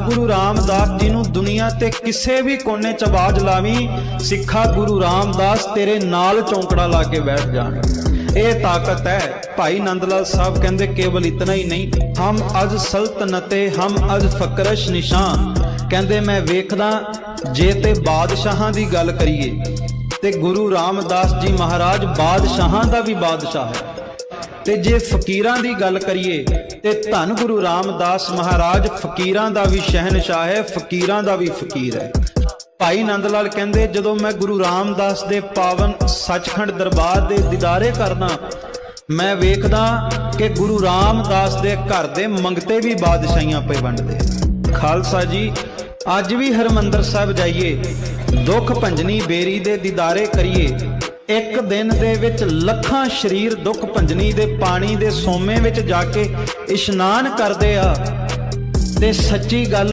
ਗੁਰੂ ਰਾਮਦਾਸ ਜੀ ਨੂੰ ਦੁਨੀਆ ਤੇ ਕਿਸੇ ਵੀ ਕੋਨੇ ਚ ਆਵਾਜ਼ ਲਾਵੀਂ, ਸਿੱਖਾ ਗੁਰੂ ਰਾਮਦਾਸ ਤੇਰੇ ਨਾਲ ਚੌਂਕੜਾ ਲਾ ਕੇ ਬੈਠ ਜਾਣ। ਇਹ ਤਾਕਤ ਹੈ। ਭਾਈ ਨੰਦ ਲਾਲ ਸਾਹਿਬ ਕਹਿੰਦੇ, ਕੇਵਲ ਇਤਨਾ ਹੀ ਨਹੀਂ, ਹਮ ਅਜ ਸਲਤਨਤੇ, ਹਮ ਅਜ ਫਕਰਸ਼ ਨਿਸ਼ਾਨ। ਕਹਿੰਦੇ, ਮੈਂ ਵੇਖਦਾ, ਜੇ ਤੇ ਬਾਦਸ਼ਾਹਾਂ ਦੀ ਗੱਲ ਕਰੀਏ, ਤੇ ਗੁਰੂ ਰਾਮਦਾਸ ਜੀ ਮਹਾਰਾਜ ਬਾਦਸ਼ਾਹਾਂ ਦਾ ਵੀ ਬਾਦਸ਼ਾਹ ਹੈ। ਤੇ ਜੇ ਫਕੀਰਾਂ ਦੀ ਗੱਲ ਕਰੀਏ, ਤੇ ਧੰਨ ਗੁਰੂ ਰਾਮਦਾਸ ਮਹਾਰਾਜ ਫਕੀਰਾਂ ਦਾ ਵੀ ਸ਼ਹਿਨशाह ਹੈ, ਫਕੀਰਾਂ ਦਾ ਵੀ ਫਕੀਰ ਹੈ। ਭਾਈ ਨੰਦ ਲਾਲ ਕਹਿੰਦੇ, ਜਦੋਂ ਮੈਂ ਗੁਰੂ ਰਾਮਦਾਸ ਦੇ ਪਾਵਨ ਸੱਚਖੰਡ ਦਰਬਾਰ ਦੇ ਦੀਦਾਰੇ ਕਰਦਾ, ਮੈਂ ਵੇਖਦਾ ਕਿ ਗੁਰੂ ਰਾਮਦਾਸ ਦੇ ਘਰ ਦੇ ਮੰਗਤੇ ਵੀ ਬਾਦਸ਼ਾਹੀਆਂ ਪਏ ਵੰਡਦੇ ਖਾਲਸਾ ਜੀ, ਅੱਜ ਵੀ ਹਰਮੰਦਰ ਸਾਹਿਬ ਜਾਈਏ, ਦੁੱਖ ਭੰਜਨੀ ਬੇਰੀ ਦੇ ਦੀਦਾਰੇ ਕਰੀਏ ਇੱਕ ਦਿਨ ਦੇ ਵਿੱਚ ਲੱਖਾਂ ਸ਼ਰੀਰ ਦੁੱਖ ਭੰਜਨੀ ਦੇ ਪਾਣੀ ਦੇ ਸੋਮੇ ਵਿੱਚ ਜਾ ਕੇ ਇਸ਼ਨਾਨ ਕਰਦੇ ਆ। ਤੇ ਸੱਚੀ ਗੱਲ